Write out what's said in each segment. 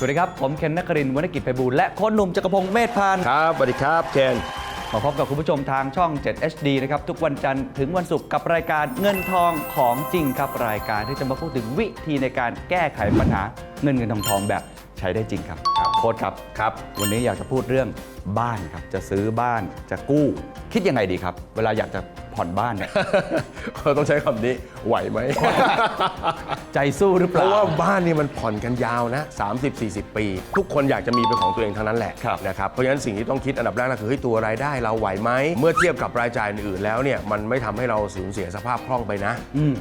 สวัสดีครับ ผมเคนนักครินทร์วรรณกิจไพบูลย์และโค้ชหนุ่มจักรพงศ์เมธพันธ์ครับสวัสดีครับเคนมาพบกับคุณผู้ชมทางช่อง 7 HD นะครับ ทุกวันจันทร์ถึงวันศุกร์กับรายการเงินทองของจริงครับรายการที่จะมาพูดถึงวิธีในการแก้ไขปัญหาเงินเงินทองทองแบบใช้ได้จริงครับโค้ชครับ ครับ วันนี้อยากจะพูดเรื่องบ้านครับ จะซื้อบ้านจะกู้ คิดยังไงดีครับ เวลาอยากจะ ผ่อนบ้านเนี่ย เราต้องใช้คำนี้ไหวไหม ใจสู้หรือเปเพล่า ราะว่าบ้านนี่มันผ่อนกันยาวนะ 30-40 ปี ทุกคนอยากจะมีเป็นของตัวเองทั้งนั้นแหละครับ นะครับเพราะฉะนั้นสิ่งที่ต้องคิดอันดับแรกก็คือเฮ้ยตัวรายได้เราไหวไหมเมื่อเทียบกับรายจ่ายอื่นๆแล้วเนี่ยมันไม่ทำให้เราสูญเสียสภาพคล่องไปนะ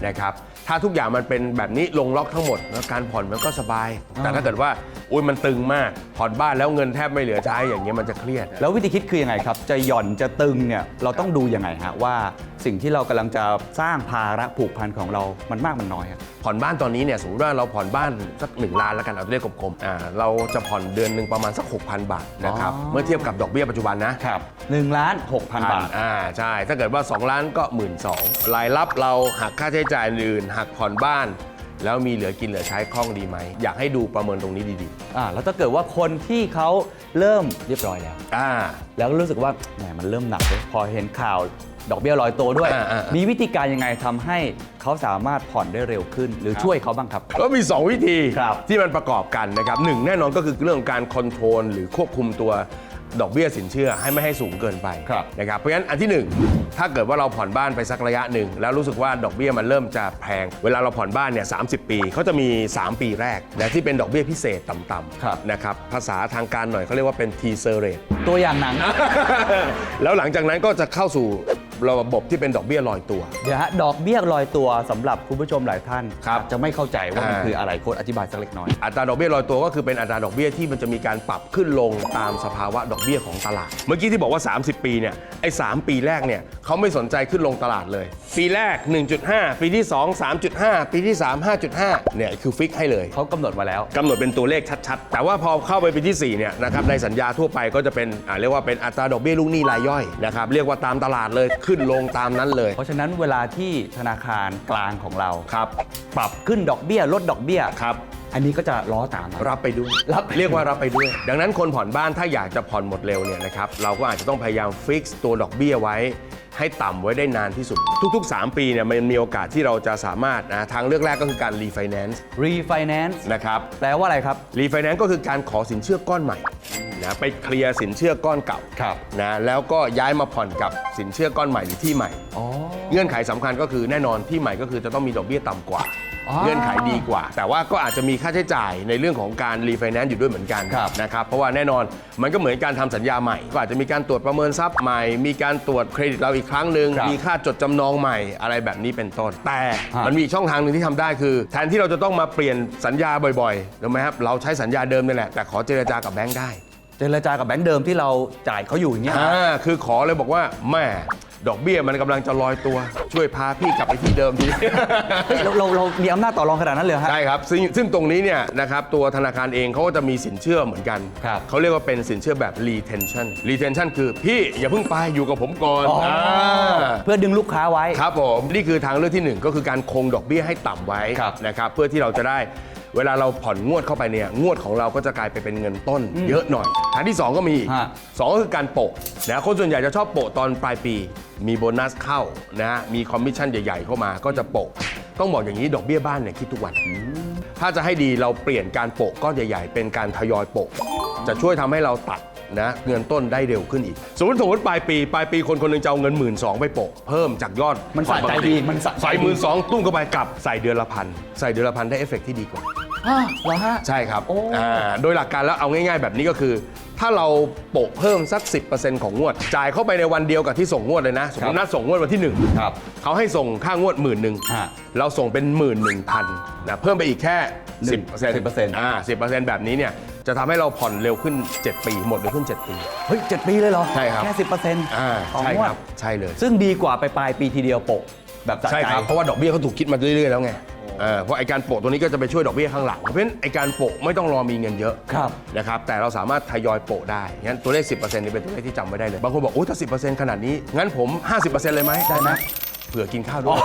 นะครับ ถ้าทุกอย่างมันเป็นแบบนี้ลงล็อกทั้งหมดแล้วการผ่อนมันก็สบาย แต่ถ้าเกิดว่าอุ้ยมันตึงมากผ่อนบ้านแล้วเงินแทบไม่เหลือใช้อย่างเงี้ยมันจะเครียด แล้ววิธีคิดคือยังไงครับ จะหย่อนจะตึงเนี่ยเราต้องดูยังไงฮะว่า สิ่งที่เรากำลังจะสร้างภาระผูกพันของเรามันมากมันน้อยครับผ่อนบ้านตอนนี้เนี่ยสมมติว่าเราผ่อนบ้านสักหนึ่งล้านแล้วกันเอาตัวเลขกลมๆอ่าเราจะผ่อนเดือนหนึ่งประมาณสัก 6,000 บาทนะครับอ๋อเมื่อเทียบกับดอกเบี้ยปัจจุบันนะครับ1ล้าน6,000บาทอ่าใช่ถ้าเกิดว่า 2 ล้านก็1 2ื่นรายรับเราหักค่าใช้จ่ายอื่นหักผ่อนบ้านแล้วมีเหลือกินเหลือใช้คล่องดีไหม อยากให้ดูประเมินตรงนี้ดีอ่า แล้วถ้าเกิดว่าคนที่เขาเริ่มเรียบร้อยแล้วๆอ่า แล้วรู้สึกว่าแหมมันเริ่มหนักเลยพอเห็นข่าว ดอกเบี้ยลอยตัวด้วย อ่าอ่าอ่ามี มีวิธีการยังไงทำให้เขาสามารถผ่อนได้เร็วขึ้น หรือช่วยเขาบ้างครับ ก็มี 2 วิธีครับที่มันประกอบกันนะครับหนึ่งแน่นอนก็คือเรื่องของการคอนโทรลหรือควบคุมตัวดอกเบี้ยสินเชื่อให้ไม่ให้สูงเกินไปครับ นะครับเพราะฉะนั้นอันที่หนึ่งถ้าเกิดว่าเราผ่อนบ้านไปสักระยะหนึ่ง แล้วรู้สึกว่าดอกเบี้ยมันเริ่มจะแพง เวลาเราผ่อนบ้านเนี่ยสาปีเขาจะมี 3 ปีแรกนะที่เป็นดอกเบี้ยพิเศษต่ำครับๆนะครับภาษาทางการหน่อยเขาเรียกว่าเป็น teaser rate ตัวอย่างหนัง แล้วหลังจากนั้นก็จะเข้าสู่ ระบบที่เป็นดอกเบี้ยลอยตัว เดี๋ยวฮะดอกเบี้ยลอยตัวสำหรับคุณผู้ชมหลายท่านครับ อาจจะไม่เข้าใจว่ามันอ่าคืออะไรโค้ดอธิบายสักเล็กน้อย อัตราดอกเบี้ยลอยตัวก็คือเป็นอัตราดอกเบี้ยที่มันจะมีการปรับขึ้นลงตามสภาวะดอกเบี้ยของตลาด เมื่อกี้ที่บอกว่า 30 ปีเนี่ยไอ้3ปีแรกเนี่ยเขาไม่สนใจขึ้นลงตลาดเลย ปีแรก 1.5 ปีที่ 2 3.5 ปีที่ 3 5.5เนี่ยคือฟิกให้เลยเขากำหนดมาแล้ว กำหนดเป็นตัวเลขชัดๆ แต่ว่าพอเข้าไปปีที่4เนี่ยนะครับในสัญญาทั่วไปก็จะเป็นอ่าเรียกว่าเป็นอัตราดอกเบี้ยลูกหนี้รายย่อยนะครับเรียกว่าตามตลาดเลยขึ้นลงตามนั้นเลย เพราะฉะนั้นเวลาที่ธนาคารกลางของเราครับ ปรับขึ้นดอกเบี้ยลดดอกเบี้ย ครับ อันนี้ก็จะล้อตามมา รับไปด้วยรับไปเรียกว่ารับไปด้วย ดังนั้นคนผ่อนบ้านถ้าอยากจะผ่อนหมดเร็วเนี่ยนะครับเราก็อาจจะต้องพยายามฟิกซ์ตัวดอกเบี้ยไว้ ให้ต่ำไว้ได้นานที่สุด ทุกๆ 3 ปีเนี่ยมันมีโอกาสที่เราจะสามารถนะทางเลือกแรกก็คือการรีไฟแนนซ์ refinance นะครับ แปลว่าอะไรครับ รีไฟแนนซ์ก็คือการขอสินเชื่อก้อนใหม่ นะไปเคลียร์สินเชื่อก้อนเก่าครับนะแล้วก็ย้ายมาผ่อนกับสินเชื่อก้อนใหม่หรือที่ใหม่อ๋อเงื่อนไขสำคัญก็คือแน่นอนที่ใหม่ก็คือจะต้องมีดอกเบี้ยต่ำกว่า อ๋อเงื่อนไขดีกว่า แต่ว่าก็อาจจะมีค่าใช้จ่ายในเรื่องของการรีไฟแนนซ์อยู่ด้วยเหมือนกันครับนะครับเพราะว่าแน่นอนมันก็เหมือนการทำสัญญาใหม่ ก็อาจจะมีการตรวจประเมินทรัพย์ใหม่ มีการตรวจเครดิตเราอีกครั้งหนึ่งครับมีค่าจดจำนองใหม่อะไรแบบนี้เป็นต้น แต่ฮะ มันมีอีกช่องทางหนึ่งที่ทำได้คือ แทนที่เราจะต้องมาเปลี่ยนสัญญาบ่อยๆถูกไหมครับเราใช้สัญญาเดิมนี่แหละแต่ขอเจรจากับแบงค์ได้ เจรจากับแบงค์เดิมที่เราจ่ายเขาอยู่อย่างเงี้ย อ่าคือขอเลยบอกว่าแม่ดอกเบี้ยมันกำลังจะลอยตัว ช่วยพาพี่กลับไปที่เดิมที เฮ้ยเราเราเรามีอำนาจต่อรองขนาดนั้นเลยเหรอฮะ ใช่ครับซึ่งซึ่งตรงนี้เนี่ยนะครับตัวธนาคารเองเขาก็จะมีสินเชื่อเหมือนกัน ครับเขาเรียกว่าเป็นสินเชื่อแบบ retention retention คือพี่อย่าเพิ่งไปอยู่กับผมก่อนอ๋ออ่าเพื่อดึงลูกค้าไว้ ครับผม นี่คือทางเลือกที่หนึ่งก็คือการคงดอกเบี้ยให้ต่ำไว้ครับนะครับเพื่อที่เราจะได้ เวลาเราผ่อนงวดเข้าไปเนี่ยงวดของเราก็จะกลายไปเป็นเงินต้น เยอะหน่อยทางที่สองก็มีอีกฮะ สองก็คือการโปะนะคนส่วนใหญ่จะชอบโปะตอนปลายปี มีโบนัสเข้านะมีคอมมิชชั่นใหญ่ๆเข้ามาก็จะโปะต้องบอกอย่างนี้ดอกเบี้ยบ้านเนี่ยคิดทุกวัน ถ้าจะให้ดีเราเปลี่ยนการโปะก้อนใหญ่ ๆ เป็นการทยอยโปะจะช่วยทำให้เราตัดนะเงินต้นได้เร็วขึ้นอีก สมมติสมมติปลายปีปลายปีคนคนหนึงจะเอาเงินหมื่นสองไปโปะเพิ่มจากยอดมันสะใจดีมันสะใจดีใส่หมื่นสองตุ้มเข้าไปกลับใส่เดือนละพันใส่เดือนละพันได้เอฟเฟกต์ที่ดีกว่า อ้าวเหรอฮะ ใช่ครับโอ้ อ่าโดยหลักการแล้วเอาง่ายๆ แบบนี้ก็คือ ถ้าเราโปะเพิ่มสัก 10%ของงวด จ่ายเข้าไปในวันเดียวกับที่ส่งงวดเลยนะ สมมตินัดส่งงวดวันที่ 1 ครับ เขาให้ส่งค่างวดหมื่นหนึ่งฮะเราส่งเป็นหมื่นหนึ่งพันนะเพิ่มไปอีกแค่ หนึ่ง10% 10%อ่า10%แบบนี้เนี่ยจะทำให้เราผ่อนเร็วขึ้น 7 ปี หมดเร็วขึ้น 7 ปี เฮ้ยเจ็ดปีเลยเหรอใช่ครับ แค่สิบเปอร์เซ็นต์อ่าต่อใช่งวคดรับใช่เลย ซึ่งดีกว่าไปปลายปีทีเดียวโปะแบบสะใช่ใจ ครับ เพราะว่าดอกเบี้ยเขาถูกคิดมาเรื่อยๆแล้วไง เออเพราะไอการโปะตัวนี้ก็จะไปช่วยดอกเบี้ยข้างหลัง เพราะฉะนั้นไอการโปะไม่ต้องรอมีเงินเยอะครับนะครับแต่เราสามารถทยอยโปะได้งั้นตัวเลข 10%นี่เป็นตัวเลขที่จำไว้ได้เลยบางคนบอกโอ้ยถ้า10%ขนาดนี้งั้นผม 50%เลยไหมได้ไหม เผื่อกินข้าวด้วย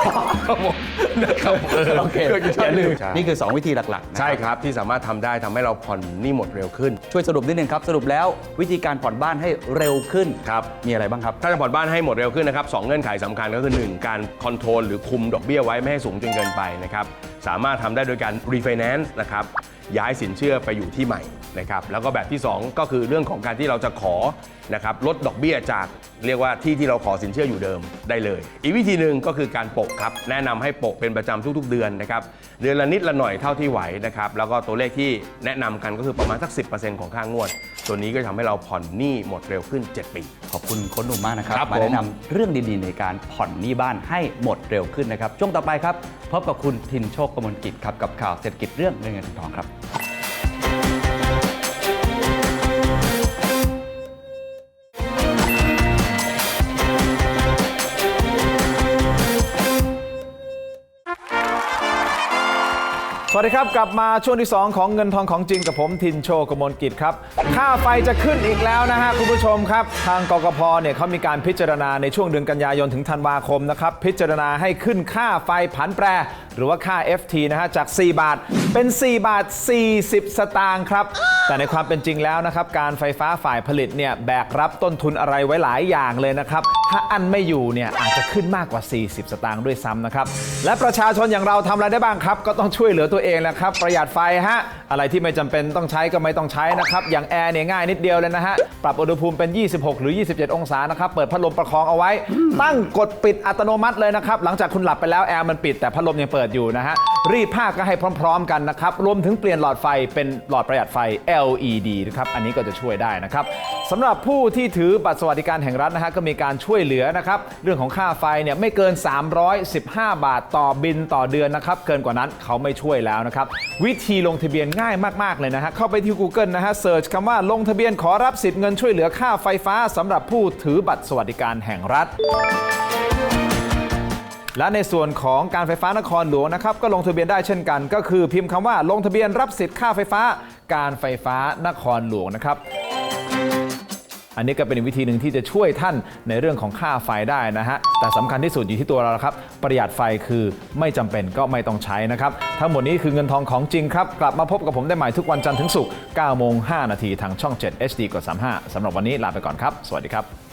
ครับผมนะครับโอเคผื่กินอข้าวย่าลืมใช่นี่คือ 2 วิธีหลักๆนะใช่ครับ ที่สามารถทำได้ทำให้เราผ่อนหนี้หมดเร็วขึ้น ช่วยสรุปนิดนึงครับ สรุปแล้ววิธีการผ่อนบ้านให้เร็วขึ้นครับมีอะไรบ้างครับ ถ้าจะผ่อนบ้านให้หมดเร็วขึ้นนะครับสองเงื่อนไขสำคัญก็คือ 1 การคอนโทรลหรือคุมดอกเบี้ยไว้ไม่ให้สูงจนเกินไปนะครับสามารถทำได้โดยการรีไฟแนนซ์นะครับ ย้ายสินเชื่อไปอยู่ที่ใหม่นะครับแล้วก็แบบที่ 2 ก็คือเรื่องของการที่เราจะขอนะครับลดดอกเบี้ยจากเรียกว่าที่ที่เราขอสินเชื่ออยู่เดิมได้เลย อีกวิธีหนึ่งก็คือการโปะครับแนะนำให้โปะเป็นประจำทุก ๆ เดือนนะครับเดือนละนิดละหน่อยเท่าที่ไหวนะครับแล้วก็ตัวเลขที่แนะนำกันก็คือประมาณสัก 10%ของค่างวด ตัวนี้ก็จะทำให้เราผ่อนหนี้หมดเร็วขึ้น 7 ปี ขอบคุณโค้ชหนุ่มมากนะครับครับมาผมแนะนำเรื่องดีๆ ในการผ่อนหนี้บ้านให้หมดเร็วขึ้นนะครับ ช่วงต่อไปครับพบกับคุณทินโชคกมลกิจครับกับข่าวเศรษฐกิจเรื่องเงินเงินทองครับ วัสดีครับ กลับมาช่วงที่ 2 ของเงินทองของจริงกับผมทินโชกมลกิจครับ ค่าไฟจะขึ้นอีกแล้วนะฮะคุณผู้ชมครับ ทางกกพเนี่ยเขามีการพิจารณาในช่วงเดือนกันยายนถึงธันวาคมนะครับ พิจารณาให้ขึ้นค่าไฟผันแปรหรือว่าค่า FT นะฮะจาก 4 บาท เป็น 4 บาท 40 สตางค์ครับ แต่ในความเป็นจริงแล้วนะครับ การไฟฟ้าฝ่ายผลิตเนี่ยแบกรับต้นทุนอะไรไว้หลายอย่างเลยนะครับ ถ้าอันไม่อยู่เนี่ยอาจจะขึ้นมากกว่า 40 สตางค์ด้วยซ้ำนะครับ และประชาชนอย่างเราทำอะไรได้บ้างครับ ก็ต้องช่วยเหลือตัวเองแหละครับ ประหยัดไฟฮะ อะไรที่ไม่จำเป็นต้องใช้ก็ไม่ต้องใช้นะครับ อย่างแอร์เนี่ยง่ายนิดเดียวเลยนะฮะ ปรับอุณหภูมิเป็น 26 หรือ 27 องศานะครับ เปิดพัดลมประคองเอาไว้ ตั้งกดปิดอัตโนมัติเลยนะครับ หลังจากคุณหลับไปแล้วแอร์มันปิดแต่พัดลมยังเปิดอยู่นะฮะ รีดผ้าก็ให้พร้อม ๆ กันนะครับ รวมถึงเปลี่ยนหลอดไฟเป็นหลอดประหยัดไฟ LED นะครับ อันนี้ก็จะช่วยได้นะครับสำหรับผู้ที่ถือบัตรสวัสดิการแห่งรัฐนะฮะก็มีการช่วยเหลือนะครับ เรื่องของค่าไฟเนี่ยไม่เกิน 315 บาทต่อบินต่อเดือนนะครับ เกินกว่านั้นเขาไม่ช่วยแล้วนะครับ วิธีลงทะเบียนง่ายมากๆเลยนะฮะ เข้าไปที่ Google นะฮะเสิร์ชคำว่าลงทะเบียนขอรับสิทธิ์เงินช่วยเหลือค่าไฟฟ้าสำหรับผู้ถือบัตรสวัสดิการแห่งรัฐ และในส่วนของการไฟฟ้านครหลวงนะครับก็ลงทะเบียนได้เช่นกัน ก็คือพิมพ์คำว่าลงทะเบียนรับสิทธิ์ค่าไฟฟ้า การไฟฟ้านครหลวงนะครับอันนี้ก็เป็นวิธีหนึ่งที่จะช่วยท่านในเรื่องของค่าไฟได้นะฮะ แต่สำคัญที่สุดอยู่ที่ตัวเราละครับ ประหยัดไฟคือไม่จำเป็นก็ไม่ต้องใช้นะครับ ทั้งหมดนี้คือเงินทองของจริงครับ กลับมาพบกับผมได้ใหม่ทุกวันจันทร์ถึงศุกร์9โมง5นาทีทางช่อง 7 HD กด35สำหรับวันนี้ลาไปก่อนครับ สวัสดีครับ